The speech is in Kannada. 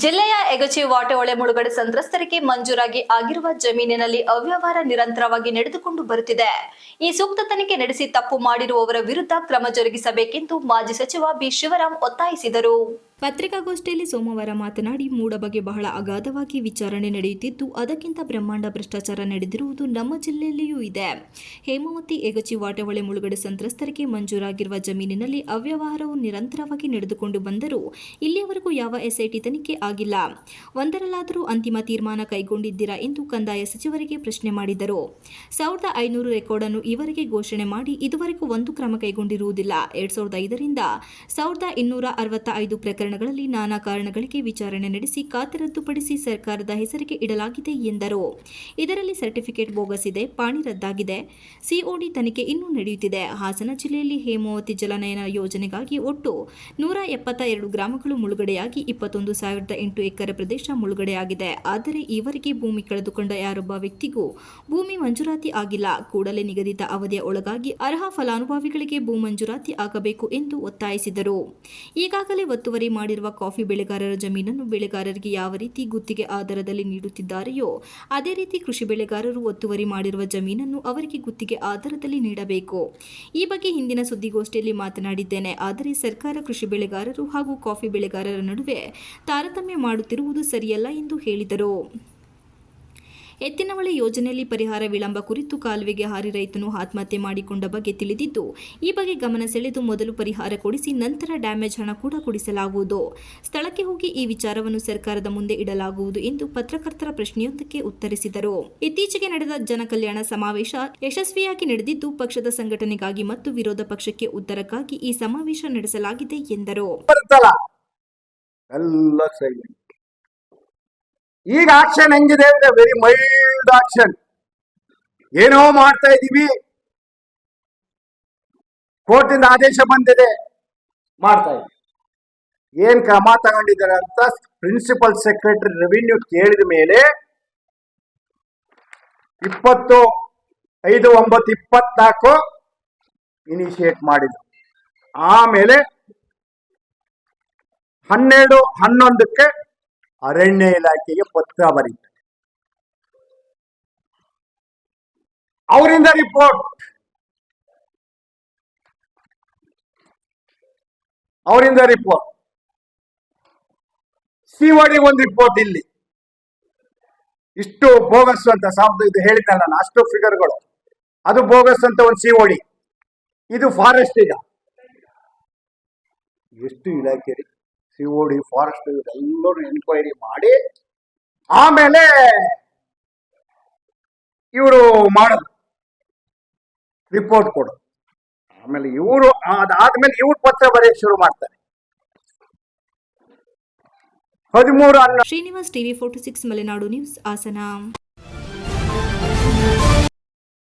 ಜಿಲ್ಲೆಯ ಎಗಚಿ ವಾಟೆಹೊಳೆ ಮುಳುಗಡೆ ಸಂತ್ರಸ್ತರಿಗೆ ಮಂಜೂರಾಗಿ ಆಗಿರುವ ಜಮೀನಿನಲ್ಲಿ ಅವ್ಯವಹಾರ ನಿರಂತರವಾಗಿ ನಡೆದುಕೊಂಡು ಬರುತ್ತಿದೆ. ಈ ಸೂಕ್ತ ತನಿಖೆ ನಡೆಸಿ ತಪ್ಪು ಮಾಡಿರುವವರ ವಿರುದ್ಧ ಕ್ರಮ ಜರುಗಿಸಬೇಕೆಂದು ಮಾಜಿ ಸಚಿವ ಬಿ ಶಿವರಾಂ ಒತ್ತಾಯಿಸಿದರು. ಪತ್ರಿಕಾಗೋಷ್ಠಿಯಲ್ಲಿ ಸೋಮವಾರ ಮಾತನಾಡಿ, ಮೂಡ ಬಗ್ಗೆ ಬಹಳ ಅಗಾಧವಾಗಿ ವಿಚಾರಣೆ ನಡೆಯುತ್ತಿದ್ದು, ಅದಕ್ಕಿಂತ ಬ್ರಹ್ಮಾಂಡ ಭ್ರಷ್ಟಾಚಾರ ನಡೆದಿರುವುದು ನಮ್ಮ ಜಿಲ್ಲೆಯಲ್ಲಿಯೂ ಇದೆ. ಹೇಮಾವತಿ ಎಗಚಿ ವಾಟವಳೆ ಮುಳುಗಡೆ ಸಂತ್ರಸ್ತರಿಗೆ ಮಂಜೂರಾಗಿರುವ ಜಮೀನಿನಲ್ಲಿ ಅವ್ಯವಹಾರವು ನಿರಂತರವಾಗಿ ನಡೆದುಕೊಂಡು ಬಂದರೂ ಇಲ್ಲಿಯವರೆಗೂ ಯಾವ ಎಸ್ಐಟಿ ತನಿಖೆ ಆಗಿಲ್ಲ. ಒಂದರಲ್ಲಾದರೂ ಅಂತಿಮ ತೀರ್ಮಾನ ಕೈಗೊಂಡಿದ್ದೀರಾ ಎಂದು ಕಂದಾಯ ಸಚಿವರಿಗೆ ಪ್ರಶ್ನೆ ಮಾಡಿದರು. ಸಾವಿರದ ಐನೂರು ರೆಕಾರ್ಡ್ ಅನ್ನು ಈವರೆಗೆ ಘೋಷಣೆ ಮಾಡಿ ಇದುವರೆಗೂ ಒಂದು ಕ್ರಮ ಕೈಗೊಂಡಿರುವುದಿಲ್ಲ. ಎರಡ್ ಸಾವಿರದ ಐದರಿಂದ ಸಾವಿರದ ಇನ್ನೂರ ಅರವತ್ತ ಐದು ಪ್ರಕರಣಗಳಲ್ಲಿ ನಾನಾ ಕಾರಣಗಳಿಗೆ ವಿಚಾರಣೆ ನಡೆಸಿ ಖಾತೆ ರದ್ದುಪಡಿಸಿ ಸರ್ಕಾರದ ಹೆಸರಿಗೆ ಇಡಲಾಗಿದೆ ಎಂದರು. ಇದರಲ್ಲಿ ಸರ್ಟಿಫಿಕೇಟ್ ಬೋಗಸ್ ಇದೆ, ಪಾಣಿ ರದ್ದಾಗಿದೆ. ಸಿಒಡಿ ತನಿಖೆ ಇನ್ನೂ ನಡೆಯುತ್ತಿದೆ. ಹಾಸನ ಜಿಲ್ಲೆಯಲ್ಲಿ ಹೇಮಾವತಿ ಜಲನಯನ ಯೋಜನೆಗಾಗಿ ಒಟ್ಟು ನೂರ ಎಪ್ಪತ್ತ ಎರಡು ಗ್ರಾಮಗಳು ಮುಳುಗಡೆಯಾಗಿ ಇಪ್ಪತ್ತೊಂದು ಸಾವಿರದ ಎಂಟು ಎಕರೆ ಪ್ರದೇಶ ಮುಳುಗಡೆಯಾಗಿದೆ. ಆದರೆ ಈವರೆಗೆ ಭೂಮಿ ಕಳೆದುಕೊಂಡ ಯಾರೊಬ್ಬ ವ್ಯಕ್ತಿಗೂ ಭೂಮಿ ಮಂಜೂರಾತಿ ಆಗಿಲ್ಲ. ಕೂಡಲೇ ನಿಗದಿತ ಅವಧಿಯ ಒಳಗಾಗಿ ಅರ್ಹ ಫಲಾನುಭವಿಗಳಿಗೆ ಭೂ ಮಂಜೂರಾತಿ ಆಗಬೇಕು ಎಂದು ಒತ್ತಾಯಿಸಿದರು. ಈಗಾಗಲೇ ಒತ್ತುವರಿ ಮಾಡಿರುವ ಕಾಫಿ ಬೆಳೆಗಾರರ ಜಮೀನನ್ನು ಬೆಳೆಗಾರರಿಗೆ ಯಾವ ರೀತಿ ಗುತ್ತಿಗೆ ಆಧಾರದಲ್ಲಿ ನೀಡುತ್ತಿದ್ದಾರೆಯೋ, ಅದೇ ರೀತಿ ಕೃಷಿ ಬೆಳೆಗಾರರು ಒತ್ತುವರಿ ಮಾಡಿರುವ ಜಮೀನನ್ನು ಅವರಿಗೆ ಗುತ್ತಿಗೆ ಆಧಾರದಲ್ಲಿ ನೀಡಬೇಕು. ಈ ಬಗ್ಗೆ ಹಿಂದಿನ ಸುದ್ದಿಗೋಷ್ಠಿಯಲ್ಲಿ ಮಾತನಾಡಿದ್ದೇನೆ. ಆದರೆ ಸರ್ಕಾರ ಕೃಷಿ ಬೆಳೆಗಾರರು ಹಾಗೂ ಕಾಫಿ ಬೆಳೆಗಾರರ ನಡುವೆ ತಾರತಮ್ಯ ಮಾಡುತ್ತಿರುವುದು ಸರಿಯಲ್ಲ ಎಂದು ಹೇಳಿದರು. ಎತ್ತಿನಹೊಳೆ ಯೋಜನೆಯಲ್ಲಿ ಪರಿಹಾರ ವಿಳಂಬ ಕುರಿತು ಕಾಲುವೆಗೆ ಹಾರಿ ರೈತನು ಆತ್ಮಹತ್ಯೆ ಮಾಡಿಕೊಂಡ ಬಗ್ಗೆ ತಿಳಿದಿದ್ದು, ಈ ಬಗ್ಗೆ ಗಮನ ಸೆಳೆದು ಮೊದಲು ಪರಿಹಾರ ಕೊಡಿಸಿ ನಂತರ ಡ್ಯಾಮೇಜ್ ಹಣ ಕೂಡ ಕೊಡಿಸಲಾಗುವುದು. ಸ್ಥಳಕ್ಕೆ ಹೋಗಿ ಈ ವಿಚಾರವನ್ನು ಸರ್ಕಾರದ ಮುಂದೆ ಇಡಲಾಗುವುದು ಎಂದು ಪತ್ರಕರ್ತರ ಪ್ರಶ್ನೆಯೊಂದಕ್ಕೆ ಉತ್ತರಿಸಿದರು. ಇತ್ತೀಚೆಗೆ ನಡೆದ ಜನಕಲ್ಯಾಣ ಸಮಾವೇಶ ಯಶಸ್ವಿಯಾಗಿ ನಡೆದಿದ್ದು, ಪಕ್ಷದ ಸಂಘಟನೆಗಾಗಿ ಮತ್ತು ವಿರೋಧ ಪಕ್ಷಕ್ಕೆ ಉತ್ತರಕ್ಕಾಗಿ ಈ ಸಮಾವೇಶ ನಡೆಸಲಾಗಿದೆ ಎಂದರು. ಈಗ ಆಕ್ಷನ್ ಹೆಂಗಿದೆ ಅಂದ್ರೆ ವೆರಿ ಮೈಲ್ಡ್ ಆಕ್ಷನ್ ಏನೋ ಮಾಡ್ತಾ ಇದೀವಿ. ಕೋರ್ಟಿಂದ ಆದೇಶ ಬಂದಿದೆ. ಮಾಡ್ತಾ ಇದ್ದೀವಿ ಏನ್ ಕ್ರಮ ತಗೊಂಡಿದ್ದಾರೆ ಅಂತ ಪ್ರಿನ್ಸಿಪಲ್ ಸೆಕ್ರೆಟರಿ ರೆವಿನ್ಯೂ ಕೇಳಿದ ಮೇಲೆ ಇಪ್ಪತ್ತು ಐದು ಒಂಬತ್ತು ಇಪ್ಪತ್ನಾಲ್ಕು ಇನಿಷಿಯೇಟ್ ಮಾಡಿದ್ರು. ಆಮೇಲೆ ಹನ್ನೆರಡು ಹನ್ನೊಂದಕ್ಕೆ ಅರಣ್ಯ ಇಲಾಖೆಗೆ ಪತ್ರ ಬರೀತಾರೆ. ಅವರಿಂದ ರಿಪೋರ್ಟ್ ಅವರಿಂದ ರಿಪೋರ್ಟ್ ಸಿಒಡಿ ಒಂದು ರಿಪೋರ್ಟ್ ಇಲ್ಲಿ. ಇಷ್ಟು ಬೋಗಸ್ ಅಂತ ಸಾವಿರದ ಇದು ಹೇಳಿದ್ದೆ ನಾನು, ಅಷ್ಟು ಫಿಗರ್ಗಳು ಅದು ಬೋಗಸ್ ಅಂತ ಒಂದು ಸಿಒಡಿ ಇದು ಫಾರೆಸ್ಟ್ ಈಗ. ಎಷ್ಟು ಇಲಾಖೆ ರೀ? ಸಿಒಡಿ ಫಾರೆಸ್ಟ್ ಎಲ್ಲರೂ ಎನ್ಕ್ವೈರಿ ಮಾಡಿ, ಆಮೇಲೆ ಇವರು ಮಾಡೋದು. ರಿಪೋರ್ಟ್ ಕೊಡು ಆಮೇಲೆ ಇವರು, ಅದಾದ್ಮೇಲೆ ಇವ್ರು ಪತ್ರ ಬರೆಯಕ್ಕೆ ಶುರು ಮಾಡ್ತಾರೆ. ಹದಿಮೂರು Srinivas TV forty six Malenadu news, Hassan.